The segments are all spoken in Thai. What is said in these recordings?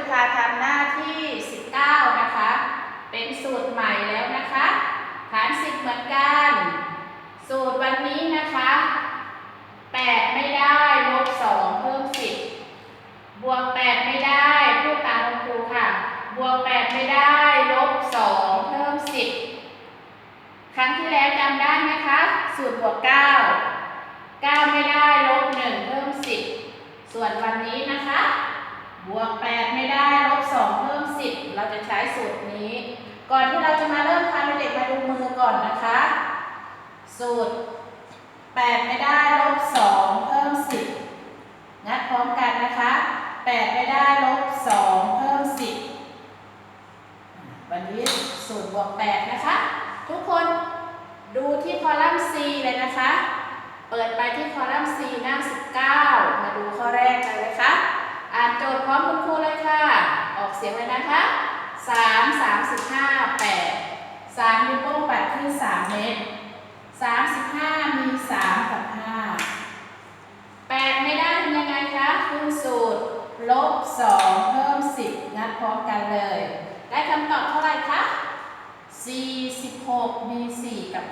จะพาทำหน้าที่ 19 นะคะ เป็นสูตรใหม่แล้วนะคะ ฐานสิบเหมือนกัน สูตรวันนี้นะคะ 8 ไม่ได้ลบ2เพิ่ม 10 บวก 8 ไม่ได้พูดตามคุณครูค่ะ บวก 8 ไม่ได้ลบ2เพิ่ม 10 ครั้งที่แล้วจำได้ไหมคะ สูตรบวก 9 9 ไม่ได้ลบ1เพิ่ม 10 ส่วนวันนี้นะคะ บวก 8 ไม่ได้ลบ2เพิ่ม 10 เราจะใช้สูตรนี้ ก่อนที่เราจะมาเริ่มทำเด็กมาดูมือก่อนนะคะ สูตร 8 ไม่ได้ลบ2เพิ่ม 10 งัดพร้อมกันนะคะ 8 ไม่ได้ลบ2เพิ่ม 10 วันนี้สูตรบวก 8 นะคะ ทุกคนดูที่คอลัมน์ C เลยนะคะ เปิดไปที่คอลัมน์ C หน้า 19 มาดูข้อแรกกันเลยค่ะ อ่านโจทย์พร้อมคุณครูเลยค่ะ ออกเสียงเลยนะคะ3 35 8 3นิ้วโป้งปัดขึ้น3เมตร35มี3กับ5 8ไม่ได้ทำยังไงคะคุณสูตร ลบ2เพิ่ม10งัดพร้อมกันเลย ได้คำตอบเท่าไหร่คะ46มี4กับ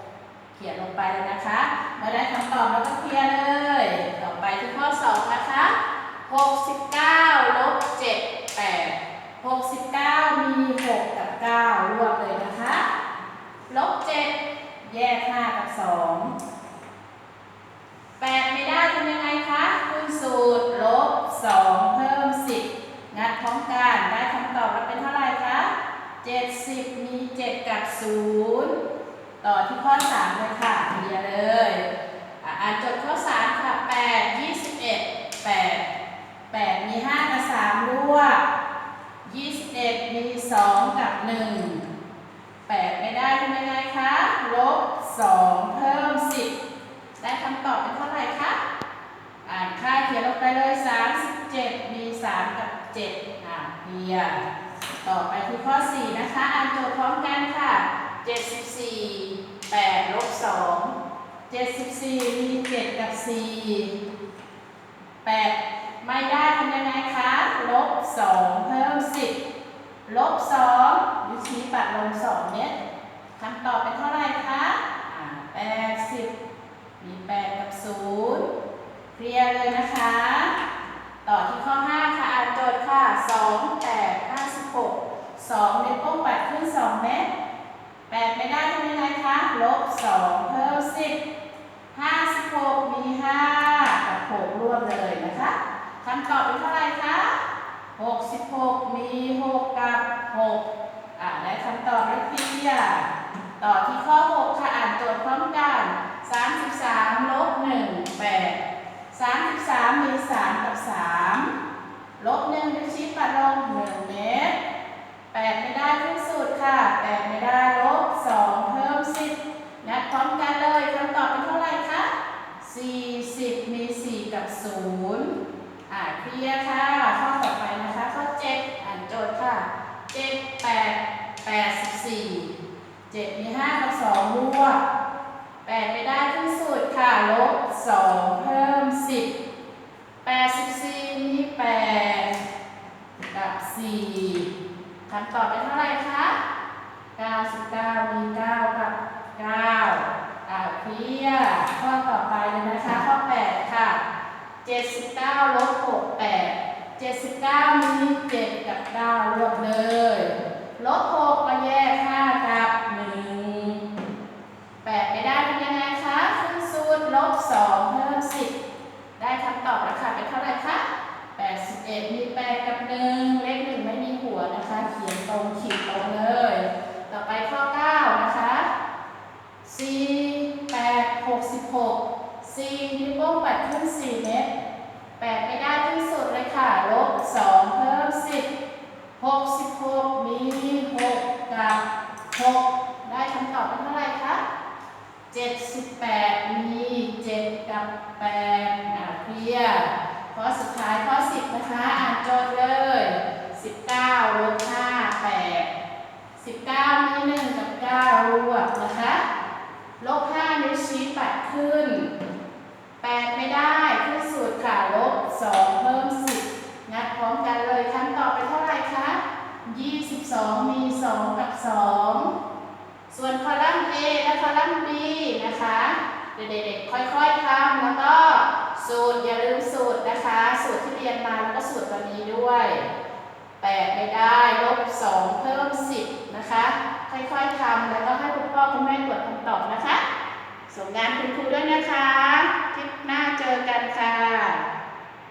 6เขียนลงไปเลยนะคะ เมื่อได้คำตอบเราก็เคลียร์เลย ต่อไปที่ข้อ2นะคะ 69ลบ7 8 69 มี 6 กับ 9 รวบเลยนะคะ ลบ 7 แยก 5 กับ 2 8 ไม่ได้ทำยังไงคะคูณสูตร ลบ 2 เพิ่ม 10 งัดพร้อมกัน ได้คำตอบเราเป็นเท่าไหร่คะ 70 มี 7 กับ 0 ต่อที่ข้อ 3 เลยค่ะเคลียร์เลยอะอ่านจดข้อ 3 ค่ะ 8 21 8 8 มี 5 กับ 3 รวบ 21 มี หนึ่งแปดไม่ได้ทำยังไงคะลบสองเพิ่มสิบได้คำตอบเป็นเท่าไหร่คะอ่านค่าเขียนลงไปเลยสามสิบเจ็ดมีสามกับเจ็ดอ่าเพียต่อไปคือข้อสี่นะคะอ่านโจทย์พร้อมกันค่ะเจ็ดสิบสี่แปดลบสองเจ็ดสิบสี่มีเจ็ดกับสี่แปดไม่ได้ทำยังไงคะลบสองเพิ่มสิบ ลบ2วิธีปัดลง2เมตรคำตอบเป็นเท่าไหร่คะอ่า80มี8กับ0เคลียร์เลยนะคะ ต่อที่ข้อ5ค่ะอ่านโจทย์ค่ะ2 8 56 2นิ้วโป้งปัดขึ้น2เมตร8ไม่ได้ทำยังไงคะลบ2เพิ่ม10 56มี5กับ6รวมเลยนะคะคำตอบเป็นเท่าไหร่คะ66มี6กับ 6อ่าได้คำตอบแล้วเคลียต่อที่ข้อ 6 ค่ะอ่านโจทย์พร้อมกัน 33ลบ1 8 33 มี 3 กับ 3 ลบ1ด้วยชี้ปัดลง1เมตร 8 ไม่ได้ขึ้นสูตรค่ะ 8 ไม่ได้ลบ 2 เพิ่ม 10 นับพร้อมกันเลยคำตอบเป็นเท่าไหร่คะ 40 มี 4 กับ 0อ่าเคลียร์ค่ะ ข้อต่อไปนะคะ ข้อ 7 อ่านโจทย์ค่ะ 8 84 7มี5กับ2รวบ8ไม่ได้ขึ้นสูตรค่ะ ลบ2เพิ่ม10 84มี8กับ4คำตอบเป็นเท่าไหร่คะ99มี9กับ9อ่าเคลียข้อต่อไปเลยนะคะ ข้อ8ค่ะ79ลบ6 8 79มี7กับ9รวบเลย ลบ 6 ก็แยก 5 กับ 1 8 ไม่ได้ทำยังไงคะขึ้นสูตรลบ 2 เพิ่ม 10 ได้คำตอบแล้วค่ะเป็นเท่าไหร่คะ 81มี8กับ1เลข1ไม่มีหัวนะคะ เขียนตรงขีดตรงเลย ต่อไปข้อ9นะคะ4 8 66 4นิ้วโป้งปัดขึ้น4เมตร8ไม่ได้ที่สุดเลยค่ะลบ2เพิ่ม10 66มี6กับ6ได้คำตอบเป็นเท่าไหร่คะ78มี7กับ8อ่าเคลียร์ข้อสุดท้าย นะคะอ่านโจทย์เลย 19ลบ5 8 19 มี 1 กับ 9 รวบนะคะลบ5นิ้วชี้ปัดขึ้น 8 ไม่ได้ขึ้นสุดค่ะลบ 2 เพิ่ม 10 งัดพร้อมกันเลยขั้นต่อไปเท่าไหร่คะ22 มี 2 กับ 2 ส่วนคอลัมน์ A และคอลัมน์ B นะคะ เด็กๆค่อย ด้วยแปดไม่ได้ ลบสองเพิ่มสิบนะคะ ค่อยๆทำแล้วก็ให้คุณพ่อคุณแม่ตรวจคำตอบนะคะ ส่งงานคุณครูด้วยนะคะ คลิปหน้าเจอกันค่ะ